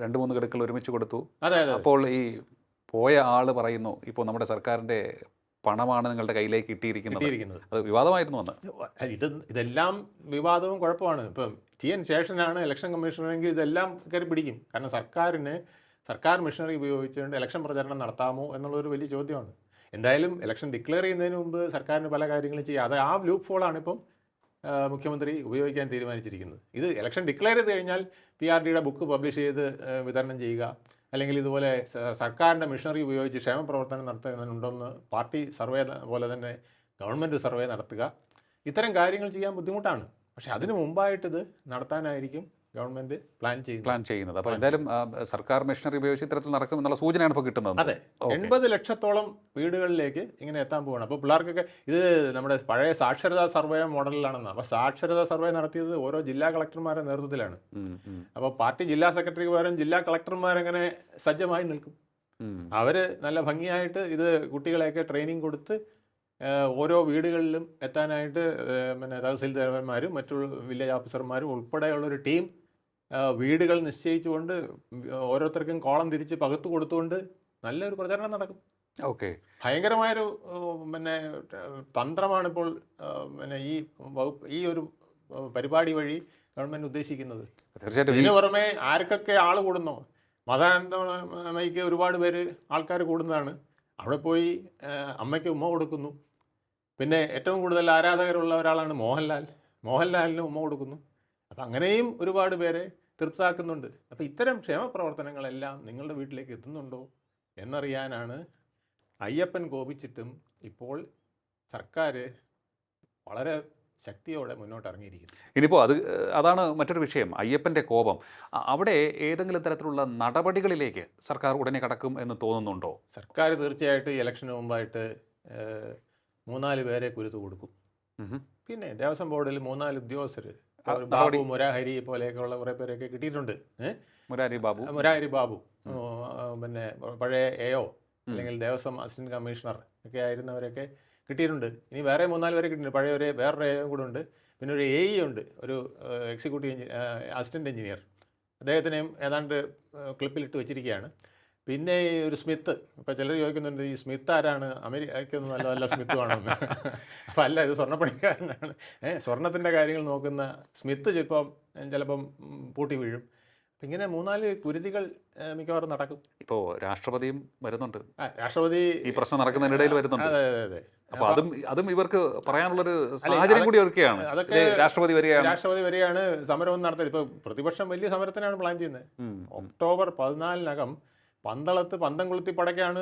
രണ്ട് മൂന്ന് ഗഡുക്കൾ ഒരുമിച്ച് കൊടുത്തു. അപ്പോൾ ഈ പോയ ആൾ പറയുന്നു ഇപ്പോൾ നമ്മുടെ സർക്കാരിന്റെ പണമാണ് നിങ്ങളുടെ കയ്യിലേക്ക് കിട്ടിയിരിക്കുന്നത്. കിട്ടിയിരിക്കുന്നത്. അത് വിവാദമായിരുന്നു അന്ന്. ഇത് ഇതെല്ലാം വിവാദവും കുഴപ്പമാണ്. ഇപ്പം ചെയ്യാൻ ശേഷനാണ് ഇലക്ഷൻ കമ്മീഷണറെങ്കിൽ ഇതെല്ലാം കയറി പിടിക്കും. കാരണം സർക്കാരിന് സർക്കാർ മിഷനറി ഉപയോഗിച്ചുകൊണ്ട് ഇലക്ഷൻ പ്രചരണം നടത്താമോ എന്നുള്ളൊരു വലിയ ചോദ്യമാണ്. എന്തായാലും ഇലക്ഷൻ ഡിക്ലെയർ ചെയ്യുന്നതിന് മുമ്പ് സർക്കാരിന് പല കാര്യങ്ങളും ചെയ്യുക അത് ആ ലൂപ്പ് ഫോളാണ് ഇപ്പം മുഖ്യമന്ത്രി ഉപയോഗിക്കാൻ തീരുമാനിച്ചിരിക്കുന്നത്. ഇത് ഇലക്ഷൻ ഡിക്ലെയർ ചെയ്ത് കഴിഞ്ഞാൽ പി ആർ ഡിയുടെ ബുക്ക് പബ്ലിഷ് ചെയ്ത് വിതരണം ചെയ്യുക. അല്ലെങ്കിൽ ഇതുപോലെ സർക്കാരിന്റെ മിഷനറി ഉപയോഗിച്ച് ക്ഷേമ പ്രവർത്തനം നടത്തുന്നുണ്ടെന്ന് പാർട്ടി സർവേ പോലെ തന്നെ ഗവൺമെന്റ് സർവേ നടത്തുക. ഇത്തരം കാര്യങ്ങൾ ചെയ്യാൻ ബുദ്ധിമുട്ടാണ്. പക്ഷേ അതിന് മുമ്പായിട്ടിത് നടത്താനായിരിക്കും ഗവൺമെന്റ് പ്ലാൻ ചെയ്യുന്നത്. പ്ലാൻ ചെയ്യുന്നത്. അപ്പോൾ എന്തായാലും സർക്കാർ മെഷീനറി ഉപയോഗിച്ച് ഇത്തരത്തിൽ നടക്കും എന്നുള്ള സൂചനയാണ് ഇപ്പോൾ കിട്ടുന്നത്. അതെ. എൺപത് ലക്ഷത്തോളം വീടുകളിലേക്ക് ഇങ്ങനെ എത്താൻ പോവാണ്. അപ്പോൾ പിള്ളേർക്കൊക്കെ ഇത് നമ്മുടെ പഴയ സാക്ഷരതാ സർവേ മോഡലിലാണെന്ന് അപ്പോൾ സാക്ഷരതാ സർവേ നടത്തിയത് ഓരോ ജില്ലാ കളക്ടർമാരുടെ നേതൃത്വത്തിലാണ്. അപ്പോൾ പാർട്ടി ജില്ലാ സെക്രട്ടറിക്ക് പകരം ജില്ലാ കളക്ടർമാരങ്ങനെ സജ്ജമായി നിൽക്കും. അവർ നല്ല ഭംഗിയായിട്ട് ഇത് കുട്ടികളെയൊക്കെ ട്രെയിനിങ് കൊടുത്ത് ഓരോ വീടുകളിലും എത്താനായിട്ട് പിന്നെ തഹസിൽദാർമാരും മറ്റുള്ള വില്ലേജ് ഓഫീസർമാരും ഉൾപ്പെടെയുള്ള ഒരു ടീം വീടുകൾ നിശ്ചയിച്ചുകൊണ്ട് ഓരോരുത്തർക്കും കോളം തിരിച്ച് പകുത്ത് കൊടുത്തുകൊണ്ട് നല്ലൊരു പ്രചരണം നടക്കും. ഓക്കെ. ഭയങ്കരമായൊരു പിന്നെ തന്ത്രമാണിപ്പോൾ പിന്നെ ഈ വകുപ്പ് ഈ ഒരു പരിപാടി വഴി ഗവൺമെന്റ് ഉദ്ദേശിക്കുന്നത്. തീർച്ചയായിട്ടും ഇതിന് പുറമെ ആർക്കൊക്കെ ആൾ കൂടുന്നോ? മതാനന്ദമയ്ക്ക് ഒരുപാട് പേര് ആൾക്കാർ കൂടുന്നതാണ്. അവിടെ പോയി അമ്മയ്ക്ക് ഉമ്മ കൊടുക്കുന്നു. പിന്നെ ഏറ്റവും കൂടുതൽ ആരാധകരുള്ള ഒരാളാണ് മോഹൻലാൽ. മോഹൻലാലിന് ഉമ്മ കൊടുക്കുന്നു. അപ്പം അങ്ങനെയും ഒരുപാട് പേരെ തൃപ്താക്കുന്നുണ്ട് അപ്പം ഇത്തരം ക്ഷേമപ്രവർത്തനങ്ങളെല്ലാം നിങ്ങളുടെ വീട്ടിലേക്ക് എത്തുന്നുണ്ടോ എന്നറിയാനാണ് അയ്യപ്പൻ കോപിച്ചിട്ടും ഇപ്പോൾ സർക്കാർ വളരെ ശക്തിയോടെ മുന്നോട്ട് ഇറങ്ങിയിരിക്കുന്നു ഇനിയിപ്പോൾ അത് അതാണ് മറ്റൊരു വിഷയം അയ്യപ്പന്റെ കോപം. അവിടെ ഏതെങ്കിലും തരത്തിലുള്ള നടപടികളിലേക്ക് സർക്കാർ ഉടനെ കടക്കും എന്ന് തോന്നുന്നുണ്ടോ? സർക്കാർ തീർച്ചയായിട്ടും ഇലക്ഷന് മുമ്പായിട്ട് മൂന്നാൽ പേരെ കുരുത്ത് കൊടുക്കും. പിന്നെ ദേവസ്വം ബോർഡിൽ മൂന്നാൽ ഉദ്യോഗസ്ഥർ ബാബു മുരാഹരി പോലെയൊക്കെയുള്ള കുറേ പേരൊക്കെ കിട്ടിയിട്ടുണ്ട്. മുരാരി ബാബു. മുരാരി ബാബു. പിന്നെ പഴയ എയോ ഒ അല്ലെങ്കിൽ ദേവസ്വം അസിസ്റ്റന്റ് കമ്മീഷണർ ഒക്കെ ആയിരുന്നവരൊക്കെ കിട്ടിയിട്ടുണ്ട്. ഇനി വേറെ മൂന്നാൽ പേരെ കിട്ടിയിട്ടുണ്ട്. പഴയ ഒരു വേറൊരു എയോ കൂടെ ഉണ്ട്. പിന്നെ ഒരു എ ഉണ്ട്. ഒരു എക്സിക്യൂട്ടീവ് അസിസ്റ്റന്റ് എഞ്ചിനീയർ അദ്ദേഹത്തിനെയും ഏതാണ്ട് ക്ലിപ്പിലിട്ട് വെച്ചിരിക്കുകയാണ്. പിന്നെ ഈ ഒരു സ്മിത്ത്. ഇപ്പം ചിലർ ചോദിക്കുന്നുണ്ട് ഈ സ്മിത്ത് ആരാണ്? അമേരിക്കയ്ക്കൊന്നും നല്ല നല്ല സ്മിത്ത് വേണമെന്ന്. അപ്പം അല്ല ഇത് സ്വർണപ്പണിക്കാരനാണ്. ഏഹ് സ്വർണത്തിന്റെ കാര്യങ്ങൾ നോക്കുന്ന സ്മിത്ത് ചിലപ്പം ചിലപ്പം പൂട്ടി വീഴും. അപ്പം ഇങ്ങനെ മൂന്നാൽ കുരുതികൾ മിക്കവാറും നടക്കും. ഇപ്പോൾ രാഷ്ട്രപതിയും വരുന്നുണ്ട്. രാഷ്ട്രപതി ഈ പ്രശ്നം നടക്കുന്നതിനിടയിൽ വരുന്നുണ്ട്. അതെ അതെ അതെ. അതും അതും ഇവർക്ക് പറയാനുള്ളൊരു സാഹചര്യം കൂടി ഒരുക്കുകയാണ്. അതൊക്കെ രാഷ്ട്രപതി വരികയാണ്. രാഷ്ട്രപതി വരികയാണ് സമരവും നടത്തുന്നത് ഇപ്പോൾ പ്രതിപക്ഷം വലിയ സമരത്തിനാണ് പ്ലാൻ ചെയ്യുന്നത്. ഒക്ടോബർ പതിനാലിനകം പന്തളത്ത് പന്തം കൊളുത്തി പടയ്ക്കാണ്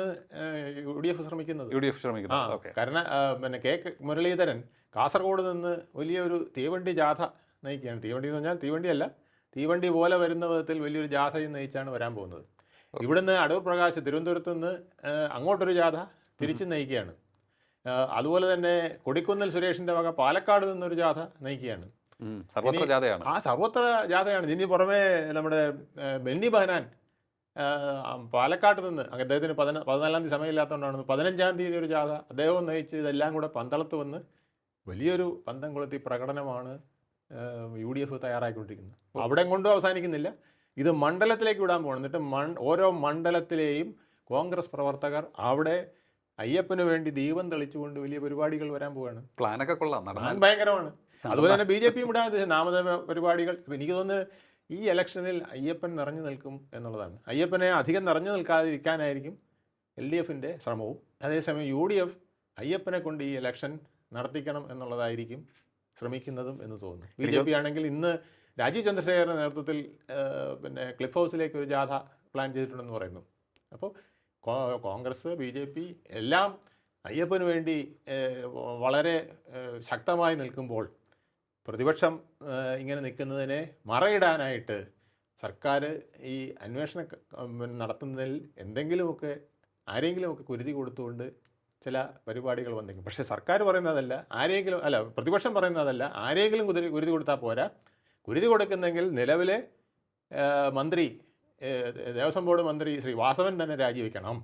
യു ഡി എഫ് ശ്രമിക്കുന്നത്. യു ഡി എഫ് ശ്രമിക്കുന്നത്. ഓക്കെ. കാരണം പിന്നെ കെ മുരളീധരൻ കാസർഗോഡ് നിന്ന് വലിയൊരു തീവണ്ടി ജാഥ നയിക്കുകയാണ്. തീവണ്ടി എന്ന് പറഞ്ഞാൽ തീവണ്ടിയല്ല തീവണ്ടി പോലെ വരുന്ന വിധത്തിൽ വലിയൊരു ജാഥയും നയിച്ചാണ് വരാൻ പോകുന്നത്. ഇവിടുന്ന് അടൂർ പ്രകാശ് തിരുവനന്തപുരത്ത് നിന്ന് അങ്ങോട്ടൊരു ജാഥ തിരിച്ച് നയിക്കുകയാണ്. അതുപോലെ തന്നെ കൊടിക്കുന്നിൽ സുരേഷിന്റെ വക പാലക്കാട് നിന്നൊരു ജാഥ നയിക്കുകയാണ്. സർവത്ര ജാഥയാണ്. ആ സർവത്ര ജാഥയാണ്. ഇനി പുറമെ നമ്മുടെ ബെന്നി ബഹനാൻ പാലക്കാട്ട് നിന്ന് അദ്ദേഹത്തിന് പതിന പതിനാലാം തീയതി സമയമില്ലാത്തതുകൊണ്ടാണ് പതിനഞ്ചാം തീയതി ഒരു ജാഥ അദ്ദേഹം നയിച്ച് ഇതെല്ലാം കൂടെ പന്തളത്ത് വന്ന് വലിയൊരു പന്തം കൊളുത്തി പ്രകടനമാണ് യു ഡി എഫ് തയ്യാറാക്കിക്കൊണ്ടിരിക്കുന്നത് അവിടെ കൊണ്ടും അവസാനിക്കുന്നില്ല. ഇത് മണ്ഡലത്തിലേക്ക് വിടാൻ പോകണം എന്നിട്ട് മൺ ഓരോ മണ്ഡലത്തിലെയും കോൺഗ്രസ് പ്രവർത്തകർ അവിടെ അയ്യപ്പന് വേണ്ടി ദീപം തെളിച്ചുകൊണ്ട് വലിയ പരിപാടികൾ വരാൻ പോവുകയാണ് പ്ലാനൊക്കെ കൊള്ളാം. ഭയങ്കരമാണ്. അതുപോലെ തന്നെ ബി ജെ പിയും ഇടാൻ നാമദേവ പരിപാടികൾ. എനിക്ക് തോന്നുന്നു ഈ ഇലക്ഷനിൽ അയ്യപ്പൻ നിറഞ്ഞു നിൽക്കും എന്നുള്ളതാണ്. അയ്യപ്പനെ അധികം നിറഞ്ഞു നിൽക്കാതിരിക്കാനായിരിക്കും എൽ ഡി എഫിന്റെ ശ്രമവും. അതേസമയം യു ഡി എഫ് അയ്യപ്പനെ കൊണ്ട് ഈ ഇലക്ഷൻ നടത്തിക്കണം എന്നുള്ളതായിരിക്കും ശ്രമിക്കുന്നതും എന്ന് തോന്നുന്നു. ബി ജെ പി ആണെങ്കിൽ ഇന്ന് രാജീവ് ചന്ദ്രശേഖരന്റെ നേതൃത്വത്തിൽ പിന്നെ ക്ലിഫ് ഹൗസിലേക്ക് ഒരു ജാഥ പ്ലാൻ ചെയ്തിട്ടുണ്ടെന്ന് പറയുന്നു. അപ്പോൾ കോൺഗ്രസ് ബി ജെ പി എല്ലാം അയ്യപ്പന് വേണ്ടി വളരെ ശക്തമായി നിൽക്കുമ്പോൾ പ്രതിപക്ഷം ഇങ്ങനെ നിൽക്കുന്നതിനെ മറയിടാനായിട്ട് സർക്കാർ ഈ അന്വേഷണം നടത്തുന്നതിൽ എന്തെങ്കിലുമൊക്കെ ആരെങ്കിലുമൊക്കെ കുരുതി കൊടുത്തുകൊണ്ട് ചില പരിപാടികൾ വന്നേക്കും പക്ഷേ സർക്കാർ പറയുന്നതല്ല ആരെങ്കിലും അല്ല പ്രതിപക്ഷം പറയുന്നതല്ല ആരെങ്കിലും കുതിരി കുരുതി കൊടുത്താൽ പോരാ. കുരുതി കൊടുക്കുന്നെങ്കിൽ നിലവിലെ മന്ത്രി ദേവസ്വം ബോർഡ് മന്ത്രി ശ്രീ വാസവൻ തന്നെ രാജിവെക്കണം.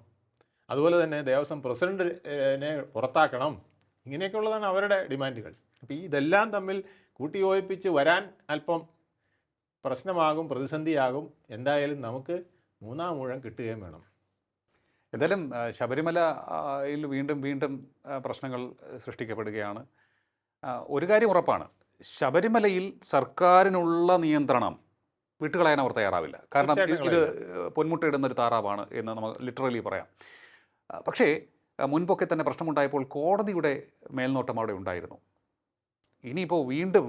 അതുപോലെ തന്നെ ദേവസ്വം പ്രസിഡന്റിനെ പുറത്താക്കണം. ഇങ്ങനെയൊക്കെയുള്ളതാണ് അവരുടെ ഡിമാൻഡുകൾ. അപ്പോൾ ഇതെല്ലാം തമ്മിൽ കൂട്ടിയോജിപ്പിച്ച് വരാൻ അല്പം പ്രശ്നമാകും പ്രതിസന്ധിയാകും. എന്തായാലും നമുക്ക് മൂന്നാം മൂഴം കിട്ടുകയും വേണം. എന്തായാലും ശബരിമലയിൽ വീണ്ടും വീണ്ടും പ്രശ്നങ്ങൾ സൃഷ്ടിക്കപ്പെടുകയാണ്. ഒരു കാര്യം ഉറപ്പാണ്. ശബരിമലയിൽ സർക്കാരിനുള്ള നിയന്ത്രണം വിട്ടുകളയാൻ അവർ തയ്യാറാവില്ല. കാരണം ഇത് പൊന്മുട്ടയിടുന്ന ഒരു താറാവാണ് എന്ന് നമ്മൾ ലിറ്ററലി പറയാം. പക്ഷേ മുൻപൊക്കെ തന്നെ പ്രശ്നമുണ്ടായപ്പോൾ കോടതിയുടെ മേൽനോട്ടം അവിടെ ഉണ്ടായിരുന്നു. ഇനിയിപ്പോൾ വീണ്ടും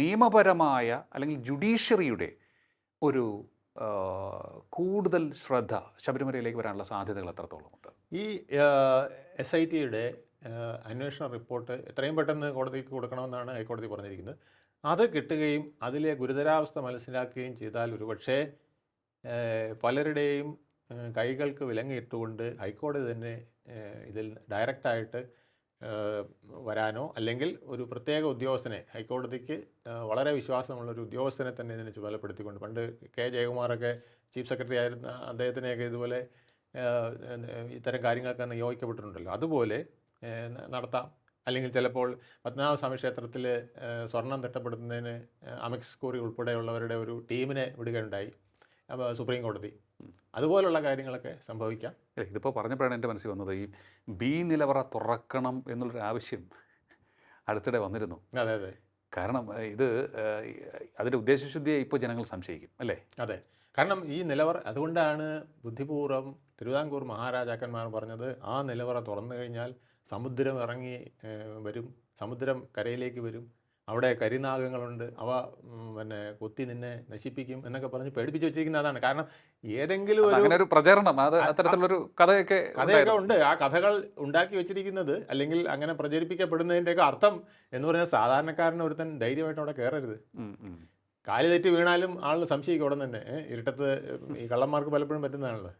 നിയമപരമായ അല്ലെങ്കിൽ ജുഡീഷ്യറിയുടെ ഒരു കൂടുതൽ ശ്രദ്ധ ശബരിമലയിലേക്ക് വരാനുള്ള സാധ്യതകൾ എത്രത്തോളമുണ്ട്? ഈ എസ് ഐ ടിയുടെ അന്വേഷണ റിപ്പോർട്ട് എത്രയും പെട്ടെന്ന് കോടതിക്ക് കൊടുക്കണമെന്നാണ് ഹൈക്കോടതി പറഞ്ഞിരിക്കുന്നത്. അത് കിട്ടുകയും അതിലെ ഗുരുതരാവസ്ഥ മനസ്സിലാക്കുകയും ചെയ്താൽ ഒരുപക്ഷേ പലരുടെയും കൈകൾക്ക് വിലങ്ങിയിട്ടുകൊണ്ട് ഹൈക്കോടതി തന്നെ ഇതിൽ ഡയറക്റ്റായിട്ട് വരാനോ അല്ലെങ്കിൽ ഒരു പ്രത്യേക ഉദ്യോഗസ്ഥനെ ഹൈക്കോടതിക്ക് വളരെ വിശ്വാസമുള്ള ഒരു ഉദ്യോഗസ്ഥനെ തന്നെ ഇതിനെ ചുമതലപ്പെടുത്തിക്കൊണ്ട് പണ്ട് കെ. ജയകുമാറൊക്കെ ചീഫ് സെക്രട്ടറി ആയിരുന്ന അദ്ദേഹത്തിനെയൊക്കെ ഇതുപോലെ ഇത്തരം കാര്യങ്ങളൊക്കെ നിയോഗിക്കപ്പെട്ടിട്ടുണ്ടല്ലോ. അതുപോലെ നടത്താം. അല്ലെങ്കിൽ ചിലപ്പോൾ പത്മനാഭസ്വാമി ക്ഷേത്രത്തിൽ സ്വർണം തിട്ടപ്പെടുത്തുന്നതിന് അമിക്സ് കോറി ഉൾപ്പെടെയുള്ളവരുടെ ഒരു ടീമിനെ വിടുകയുണ്ടായി. സുപ്രീം കോടതി. അതുപോലുള്ള കാര്യങ്ങളൊക്കെ സംഭവിക്കാം. അല്ലേ ഇതിപ്പോൾ പറഞ്ഞപ്പോഴാണ് എന്റെ മനസ്സിൽ വന്നത്. ഈ ബി നിലവറ തുറക്കണം എന്നുള്ളൊരു ആവശ്യം അടുത്തിടെ വന്നിരുന്നു. അതെ അതെ. കാരണം ഇത് അതിന്റെ ഉദ്ദേശശുദ്ധിയെ ഇപ്പോൾ ജനങ്ങൾ സംശയിക്കും അല്ലേ? അതെ. കാരണം ഈ നിലവറ അതുകൊണ്ടാണ് ബുദ്ധിപൂർവം തിരുവിതാംകൂർ മഹാരാജാക്കന്മാർ പറഞ്ഞത് ആ നിലവറ തുറന്നു കഴിഞ്ഞാൽ സമുദ്രം ഇറങ്ങി വരും സമുദ്രം കരയിലേക്ക് വരും. അവിടെ കരിനാഗങ്ങളുണ്ട്. അവ പിന്നെ കൊത്തി നിന്നെ നശിപ്പിക്കും എന്നൊക്കെ പറഞ്ഞ് പേടിപ്പിച്ച് വെച്ചിരിക്കുന്ന അതാണ്. കാരണം ഏതെങ്കിലും ഒരു അങ്ങനെ ഒരു പ്രചരണം അത് അത്തരത്തിലുള്ളൊരു കഥയൊക്കെ കഥയൊക്കെ ഉണ്ട്. ആ കഥകൾ ഉണ്ടാക്കി വെച്ചിരിക്കുന്നത് അല്ലെങ്കിൽ അങ്ങനെ പ്രചരിപ്പിക്കപ്പെടുന്നതിന്റെയൊക്കെ അർത്ഥം എന്ന് പറഞ്ഞാൽ സാധാരണക്കാരന് ഒരുത്തൻ ധൈര്യമായിട്ട് അവിടെ കയറരുത്. കാലി തെറ്റി വീണാലും ആൾ സംശയിക്കും ഉടൻ തന്നെ. ഇരുട്ടത്ത് ഈ കള്ളന്മാർക്ക് പലപ്പോഴും പറ്റുന്നതാണല്ലോ.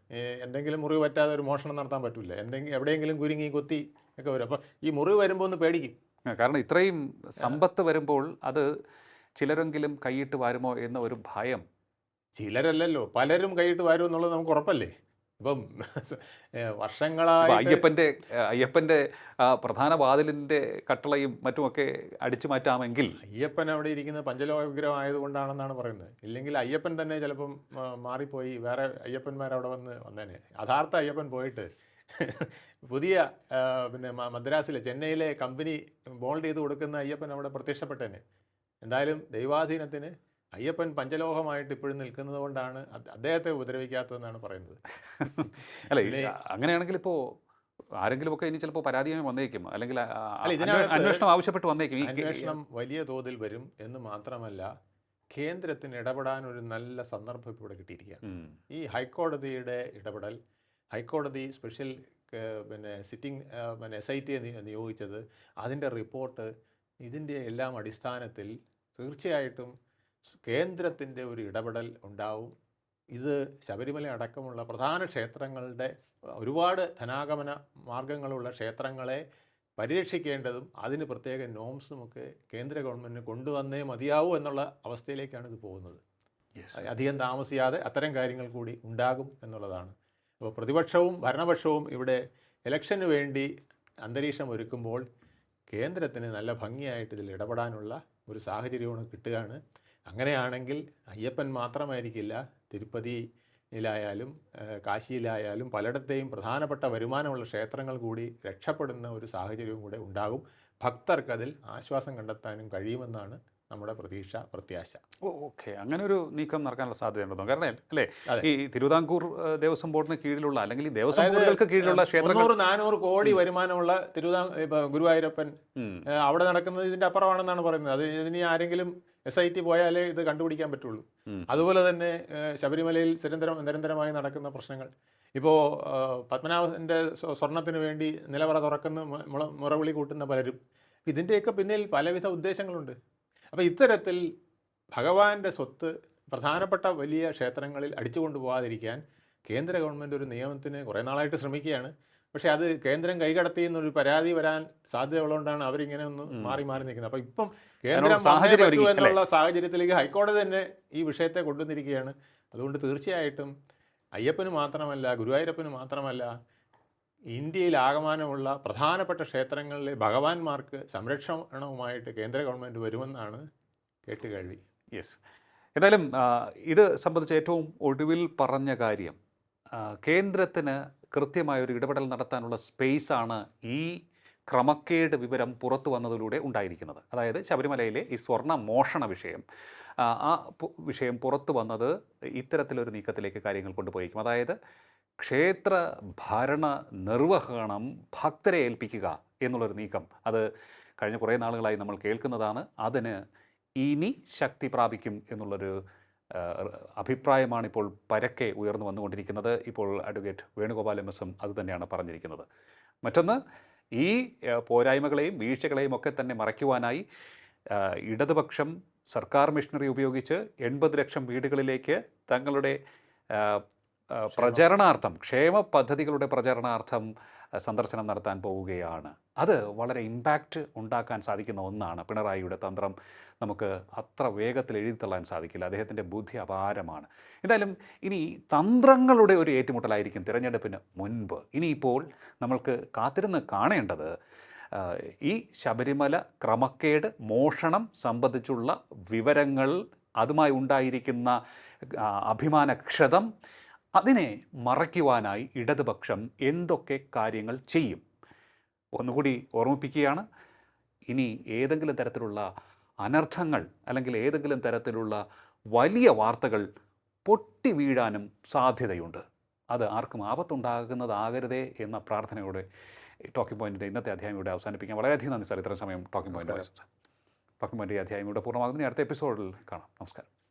എന്തെങ്കിലും മുറിവ് പറ്റാതെ ഒരു മോഷണം നടത്താൻ പറ്റില്ല എന്തെങ്കിലും എവിടെയെങ്കിലും കുരുങ്ങി കൊത്തി ഒക്കെ വരും. അപ്പോൾ ഈ മുറിവ് വരുമ്പോൾ ഒന്ന് പേടിക്കും. കാരണം ഇത്രയും സമ്പത്ത് വരുമ്പോൾ അത് ചിലരെങ്കിലും കൈയിട്ട് വരുമോ എന്ന ഒരു ഭയം. ചിലരല്ലല്ലോ. പലരും കൈയിട്ട് വാരും എന്നുള്ളത് നമുക്ക് ഉറപ്പല്ലേ? ഇപ്പം വർഷങ്ങളായി അയ്യപ്പന്റെ അയ്യപ്പന്റെ പ്രധാന വാതിലിന്റെ കട്ടളയും മറ്റുമൊക്കെ അടിച്ചു മാറ്റാമെങ്കിൽ. അയ്യപ്പൻ അവിടെ ഇരിക്കുന്ന പഞ്ചലോക വിഗ്രഹം ആയതുകൊണ്ടാണെന്നാണ് പറയുന്നത്. ഇല്ലെങ്കിൽ അയ്യപ്പൻ തന്നെ ചിലപ്പം മാറിപ്പോയി. വേറെ അയ്യപ്പന്മാർ അവിടെ വന്ന് വന്നേനെ. യഥാർത്ഥ അയ്യപ്പൻ പോയിട്ട് പുതിയ പിന്നെ മദ്രാസിൽ മദ്രാസിലെ ചെന്നൈയിലെ കമ്പനി ബോൾഡ് ചെയ്ത് കൊടുക്കുന്ന അയ്യപ്പൻ അവിടെ പ്രത്യക്ഷപ്പെട്ടേനെ. എന്തായാലും ദൈവാധീനത്തിന് അയ്യപ്പൻ പഞ്ചലോഹമായിട്ട് ഇപ്പോഴും നിൽക്കുന്നത് കൊണ്ടാണ് അദ്ദേഹത്തെ ഉപദ്രവിക്കാത്തതെന്നാണ് പറയുന്നത്. അല്ല അങ്ങനെയാണെങ്കിൽ ഇപ്പോൾ ആരെങ്കിലും ഒക്കെ ഇനി ചിലപ്പോൾ പരാതിയായി വന്നേക്കും. അല്ലെങ്കിൽ അന്വേഷണം ആവശ്യപ്പെട്ട് വന്നേക്കും. അന്വേഷണം വലിയ തോതിൽ വരും എന്ന് മാത്രമല്ല കേന്ദ്രത്തിന് ഇടപെടാൻ ഒരു നല്ല സന്ദർഭം ഇപ്പോൾ ഇവിടെ കിട്ടിയിരിക്കുകയാണ്. ഈ ഹൈക്കോടതിയുടെ ഇടപെടൽ ഹൈക്കോടതി സ്പെഷ്യൽ പിന്നെ സിറ്റിംഗ് പിന്നെ എസ് ഐ ടിയെ നിയോഗിച്ചത് അതിന്റെ റിപ്പോർട്ട് ഇതിന്റെ എല്ലാം അടിസ്ഥാനത്തിൽ തീർച്ചയായിട്ടും കേന്ദ്രത്തിന്റെ ഒരു ഇടപെടൽ ഉണ്ടാവും. ഇത് ശബരിമല അടക്കമുള്ള പ്രധാന ക്ഷേത്രങ്ങളുടെ ഒരുപാട് ധനാഗമന മാർഗങ്ങളുള്ള ക്ഷേത്രങ്ങളെ പരിരക്ഷിക്കേണ്ടതും അതിന് പ്രത്യേക നോംസും ഒക്കെ കേന്ദ്ര ഗവൺമെന്റ് കൊണ്ടുവന്നേ മതിയാവൂ എന്നുള്ള അവസ്ഥയിലേക്കാണ് ഇത് പോകുന്നത്. അധികം താമസിയാതെ അത്തരം കാര്യങ്ങൾ കൂടി ഉണ്ടാകും എന്നുള്ളതാണ്. അപ്പോൾ പ്രതിപക്ഷവും ഭരണപക്ഷവും ഇവിടെ ഇലക്ഷന് വേണ്ടി അന്തരീക്ഷം ഒരുക്കുമ്പോൾ കേന്ദ്രത്തിന് നല്ല ഭംഗിയായിട്ട് ഇതിൽ ഇടപെടാനുള്ള ഒരു സാഹചര്യമാണ് കിട്ടുകയാണ്. അങ്ങനെയാണെങ്കിൽ അയ്യപ്പൻ മാത്രമായിരിക്കില്ല തിരുപ്പതിയിലായാലും കാശിയിലായാലും പലയിടത്തെയും പ്രധാനപ്പെട്ട വരുമാനമുള്ള ക്ഷേത്രങ്ങൾ കൂടി രക്ഷപ്പെടുന്ന ഒരു സാഹചര്യവും കൂടെ ഉണ്ടാകും. ഭക്തർക്കതിൽ ആശ്വാസം കണ്ടെത്താനും കഴിയുമെന്നാണ് നമ്മുടെ പ്രതീക്ഷ പ്രത്യാശ. ഓക്കെ. അങ്ങനെ ഒരു നീക്കം നടക്കാനുള്ള സാധ്യതയുണ്ടെന്നോ കാരണം അല്ലേ ഈ തിരുവിതാംകൂർ ദേവസ്വം ബോർഡിന് കീഴിലുള്ള അല്ലെങ്കിൽ ഈ ദേവസ്വം ബോർഡുകൾക്ക് കീഴിലുള്ള ക്ഷേത്രങ്ങൾ നാനൂറ് കോടി വരുമാനമുള്ള തിരുവിതാ ഗുരുവായൂരപ്പൻ അവിടെ നടക്കുന്നത് ഇതിന്റെ അപ്പുറമാണെന്നാണ് പറയുന്നത്. അത് ഇതിനി ആരെങ്കിലും എസ് ഐ ടി പോയാലേ ഇത് കണ്ടുപിടിക്കാൻ പറ്റുള്ളൂ. അതുപോലെ തന്നെ ശബരിമലയിൽ നിരന്തരം നിരന്തരമായി നടക്കുന്ന പ്രശ്നങ്ങൾ. ഇപ്പോൾ പത്മനാഭന്റെ സ്വ- സ്വർണത്തിന് വേണ്ടി നിലവറ തുറക്കുന്ന മുള മുറവിളി കൂട്ടുന്ന പലരും. ഇതിന്റെയൊക്കെ പിന്നിൽ പലവിധ ഉദ്ദേശങ്ങളുണ്ട്. അപ്പോൾ ഇത്തരത്തിൽ ഭഗവാന്റെ സ്വത്ത് പ്രധാനപ്പെട്ട വലിയ ക്ഷേത്രങ്ങളിൽ അടിച്ചു കൊണ്ടുപോകാതിരിക്കാൻ കേന്ദ്ര ഗവൺമെന്റ് ഒരു നിയമത്തിന് കുറേ നാളായിട്ട് ശ്രമിക്കുകയാണ്. പക്ഷേ അത് കേന്ദ്രം കൈകടത്തി എന്നൊരു പരാതി വരാൻ സാധ്യത ഉള്ളതുകൊണ്ടാണ് അവരിങ്ങനെ ഒന്ന് മാറി മാറി നിൽക്കുന്നത്. അപ്പോൾ ഇപ്പം കേന്ദ്രം സാഹചര്യം? എന്നുള്ള സാഹചര്യത്തിലേക്ക് ഹൈക്കോടതി തന്നെ ഈ വിഷയത്തെ കൊണ്ടുവന്നിരിക്കുകയാണ്. അതുകൊണ്ട് തീർച്ചയായിട്ടും അയ്യപ്പന് മാത്രമല്ല ഗുരുവായൂരപ്പന് മാത്രമല്ല ഇന്ത്യയിൽ ആകമാനമുള്ള പ്രധാനപ്പെട്ട ക്ഷേത്രങ്ങളിലെ ഭഗവാന്മാർക്ക് സംരക്ഷണവുമായിട്ട് കേന്ദ്ര ഗവൺമെന്റ് വരുമെന്നാണ് കേട്ടുകേൾവി. യെസ് എന്തായാലും ഇത് സംബന്ധിച്ച് ഏറ്റവും ഒടുവിൽ പറഞ്ഞ കാര്യം കേന്ദ്രത്തിന് കൃത്യമായ ഒരു ഇടപെടൽ നടത്താനുള്ള സ്പേസാണ് ഈ ക്രമക്കേട് വിവരം പുറത്തു വന്നതിലൂടെ ഉണ്ടായിരിക്കുന്നത്. അതായത് ശബരിമലയിലെ ഈ സ്വർണ മോഷണ വിഷയം ആ വിഷയം പുറത്തു വന്നത് ഇത്തരത്തിലൊരു നീക്കത്തിലേക്ക് കാര്യങ്ങൾ കൊണ്ടുപോയിരിക്കും അതായത് ക്ഷേത്ര ഭരണ നിർവഹണം ഭക്തരെ ഏൽപ്പിക്കുക എന്നുള്ളൊരു നീക്കം. അത് കഴിഞ്ഞ കുറേ നാളുകളായി നമ്മൾ കേൾക്കുന്നതാണ്. അതിന് ഇനി ശക്തി പ്രാപിക്കും എന്നുള്ളൊരു അഭിപ്രായമാണ് ഇപ്പോൾ പരക്കെ ഉയർന്നു വന്നുകൊണ്ടിരിക്കുന്നത്. ഇപ്പോൾ അഡ്വക്കേറ്റ് വേണുഗോപാൽ എം എസും അത് തന്നെയാണ് പറഞ്ഞിരിക്കുന്നത്. മറ്റൊന്ന് ഈ പോരായ്മകളെയും വീഴ്ചകളെയും ഒക്കെ തന്നെ മറയ്ക്കുവാനായി ഇടതുപക്ഷം സർക്കാർ മിഷനറി ഉപയോഗിച്ച് എൺപത് ലക്ഷം വീടുകളിലേക്ക് തങ്ങളുടെ പ്രചരണാർത്ഥം ക്ഷേമ പദ്ധതികളുടെ പ്രചരണാർത്ഥം സന്ദർശനം നടത്താൻ പോവുകയാണ്. അത് വളരെ ഇമ്പാക്റ്റ് ഉണ്ടാക്കാൻ സാധിക്കുന്ന ഒന്നാണ്. പിണറായിയുടെ തന്ത്രം നമുക്ക് അത്ര വേഗത്തിൽ എഴുതിത്തള്ളാൻ സാധിക്കില്ല. അദ്ദേഹത്തിന്റെ ബുദ്ധി അപാരമാണ്. എന്തായാലും ഇനി തന്ത്രങ്ങളുടെ ഒരു ഏറ്റുമുട്ടലായിരിക്കും തിരഞ്ഞെടുപ്പിന് മുൻപ്. ഇനിയിപ്പോൾ നമ്മൾക്ക് കാത്തിരുന്ന് കാണേണ്ടത് ഈ ശബരിമല ക്രമക്കേട് മോഷണം സംബന്ധിച്ചുള്ള വിവരങ്ങൾ അതുമായി ഉണ്ടായിരിക്കുന്ന അഭിമാനക്ഷതം അതിനെ മറയ്ക്കുവാനായി ഇടതുപക്ഷം എന്തൊക്കെ കാര്യങ്ങൾ ചെയ്യും? ഒന്നുകൂടി ഓർമ്മിപ്പിക്കുകയാണ്. ഇനി ഏതെങ്കിലും തരത്തിലുള്ള അനർത്ഥങ്ങൾ അല്ലെങ്കിൽ ഏതെങ്കിലും തരത്തിലുള്ള വലിയ വാർത്തകൾ പൊട്ടി വീഴാനും സാധ്യതയുണ്ട്. അത് ആർക്കും ആപത്തുണ്ടാകുന്നതാകരുതേ എന്ന പ്രാർത്ഥനയോടെ ടോക്കിംഗ് പോയിന്റിന്റെ ഇന്നത്തെ അധ്യായം ഇവിടെ അവസാനിപ്പിക്കാം. വളരെയധികം നന്ദി സാർ. ഇത്രയും സമയം ടോക്കിംഗ് പോയിന്റ് ടോക്കിംഗ് പോയിന്റ് ഈ അധ്യായം ഇവിടെ പൂർണമാകുന്നു. അടുത്ത എപ്പിസോഡിൽ കാണാം. നമസ്കാരം.